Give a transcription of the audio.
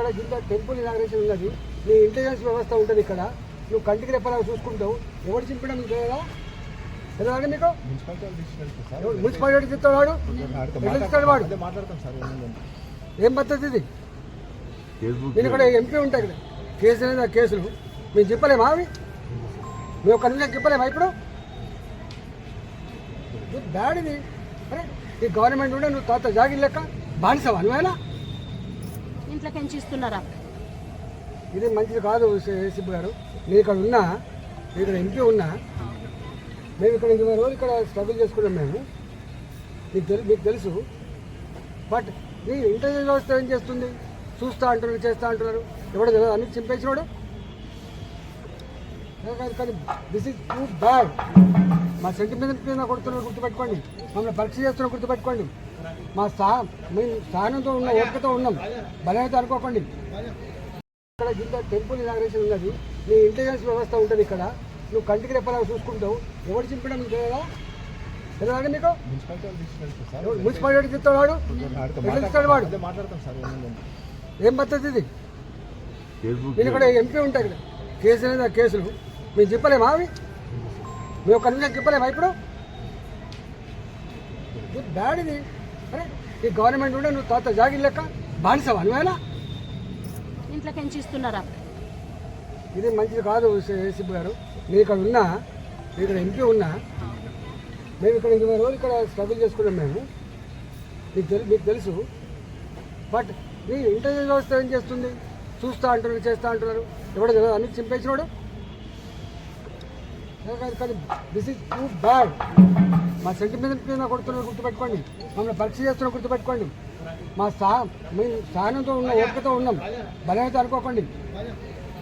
ఇక్కడ కింద temple inauguration ఉన్నది. నీ ఇంటెలిజెన్స్ వ్యవస్థ ఉంటుంది ఇక్కడ. నువ్వు కంటికి రెప్పలాగా చూసుకుంటావు. ఎవరు చింపడం నీకు తెలియదా? తెలియదా మీకు మున్సిపాలిటీ చెప్తాడు వాడు? ఆడితో వాడు? ఏం పద్ధతి ఇది? నేను ఇక్కడ ఎంపీ ఉంటాయి ఇక్కడ. కేసు లేదా కేసులు? మేము చెప్పలేమా అవి? మేము ఒక నిమిషం చెప్పలేమా ఇప్పుడు? బ్యాడ్ ఇది. అరే ఈ గవర్నమెంట్ ఉండే నువ్వు తాత జాగిర్ లెక్క బానిసవా నువ్వేనా? ఇంట్లోకి ఎంచి ఇస్తున్నారా ఇది మంచిది కాదు సిబ్బు గారు. నేను ఇక్కడ ఉన్నా ఇక్కడ ఎంపీ ఉన్నా. మేము ఇక్కడ ఇరవై రోజులు ఇక్కడ స్ట్రగుల్ చేసుకున్నాం మేము. మీకు తెలు మీకు తెలుసు. బట్ మీ ఇంటర్వ్యూ వ్యవస్థ ఏం చేస్తుంది? చూస్తా అంటున్నారు చేస్తూ అంటున్నారు. ఎవడో తెలియదు అన్ని చింపేసినాడు. కానీ దిస్ ఇస్ టూ బ్యాడ్ మా సెంటిమెంట్ మీద కొడుతున్నారు గుర్తుపెట్టుకోండి. మమ్మల్ని పరీక్ష చేస్తున్నారు గుర్తుపెట్టుకోండి. మా స్థా మేము స్థానంతో ఉన్న ఓపికతో ఉన్నాం. బలమైతే అనుకోకండి. ఇక్కడ కింద టెంపుల్ ఇనాగ్రేషన్ ఉన్నది. నీ ఇంటెలిజెన్స్ వ్యవస్థ ఉంటుంది ఇక్కడ. నువ్వు కంటికి రెప్పలాగా చూసుకుంటావు. ఎవరు చింపడం నీకు తెలియదా? తెలియదా మీకు మున్సిపాలిటీ చెప్తాడు వాడు? ఇస్తాడు వాడు? ఏం పద్ధతి ఇది? నేను ఇక్కడ ఎంపీ ఉంటాయి ఇక్కడ. కేసు ఆ కేసులు? మేము చెప్పలేమా అవి? మేము ఒక నిమిషం చెప్పలేమా ఇప్పుడు? బ్యాడ్ ఇది. అరే ఈ గవర్నమెంట్ ఉండే నువ్వు తాత జాగిర్ లెక్క బానిసవా? నువ్వేనా ఇంట్లోకి ఎంచి ఇస్తున్నారా? ఇది మంచిది కాదు ఏసీపీ గారు. నేను ఇక్కడ ఉన్నా నేను ఇక్కడ ఎంపీ ఉన్నా మేము ఇక్కడ ఇరవై రోజులు ఇక్కడ స్ట్రగుల్ చేసుకున్నాం మేము. మీకు తెలు మీకు తెలుసు. బట్ నీ ఇంటర్వ్యూ వ్యవస్థ ఏం చేస్తుంది? చూస్తా అంటున్నారు చేస్తా అంటున్నారు. ఎవడో అన్ని చింపేసినాడు. కానీ దిస్ ఇస్ టూ బ్యాడ్ మా సెంటిమెంట్ మీద కొడుతున్నారు గుర్తుపెట్టుకోండి. మమ్మల్ని పరీక్ష చేస్తున్నారు గుర్తుపెట్టుకోండి. మా సా మేము సహనంతో ఉన్న ఓపికతో ఉన్నాం. బలమైతే అనుకోకండి.